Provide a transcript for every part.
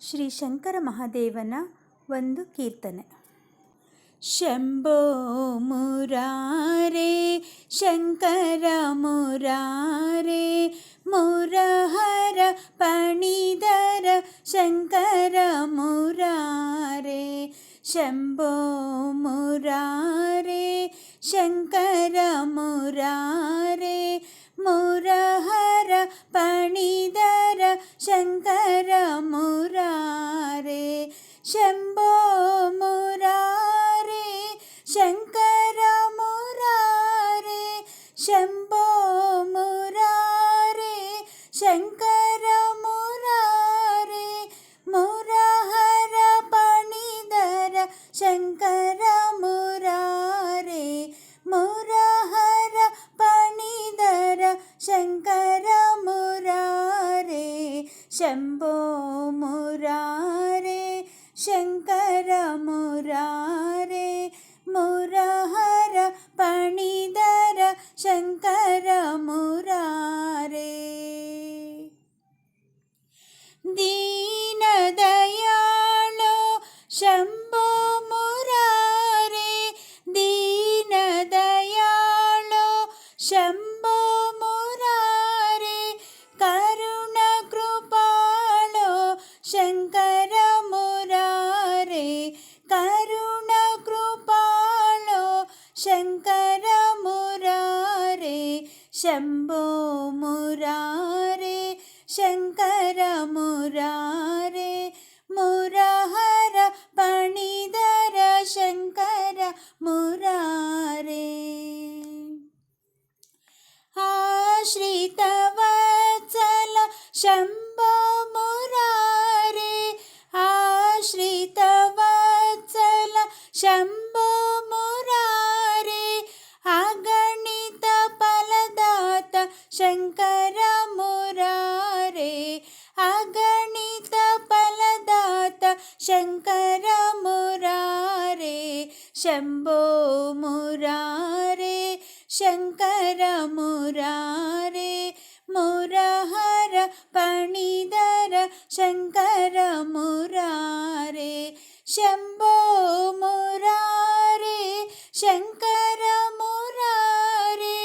ಶ್ರೀ ಶಂಕರ ಮಹಾದೇವನ ಒಂದು ಕೀರ್ತನೆ ಶಂಭೋ ಮುರಾರೆ ಶಂಕರ ಮುರಾರೆ ಮುರಹರ ಪಣಿದರ ಶಂಕರ ಮುರಾರೆ ಶಂಭೋ ಮುರಾರೆ ಶಂಕರ ಮುರಾರೆ ಮುರಹರ ಪಣಿದರ ಶಂಕರ ಮುರಾರೆ ശംഭോ മുരാരേ ശങ്കര മുരാരേ ശംഭോ മുരാരേ ശങ്കര മുരാരേ മുരഹര പണിതര ശങ്കര മുരാരേ മുരഹര പണിതര ശങ്കര മുരാരേ ശംഭോ ശങ്കര മുരാരേ മുരഹര പണിതര ശങ്കര മുരാരേ ദീനദയാളോ ശംഭോ മുരാരേ ദീനദയാളോ ശം शम्भो मुरारे शङ्कर मुरारे मुरहर पणिधर शङ्कर मुरारे आश्रितवत्सल शम्भो मुरारे आश्रितवत्सल श्रित ശംഭോ മുരാരേ ശങ്കര മുരാരേ മുരഹര പണിതര ശങ്കര മുരാരേ ശംഭോ മുരാരേ ശങ്കര മുരാരേ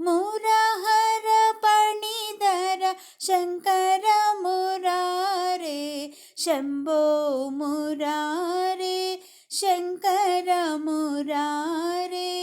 മുരഹര പണിതര ശങ്കര മുരാരേ ശംഭോ മുരാരേ शङ्कर मुरारे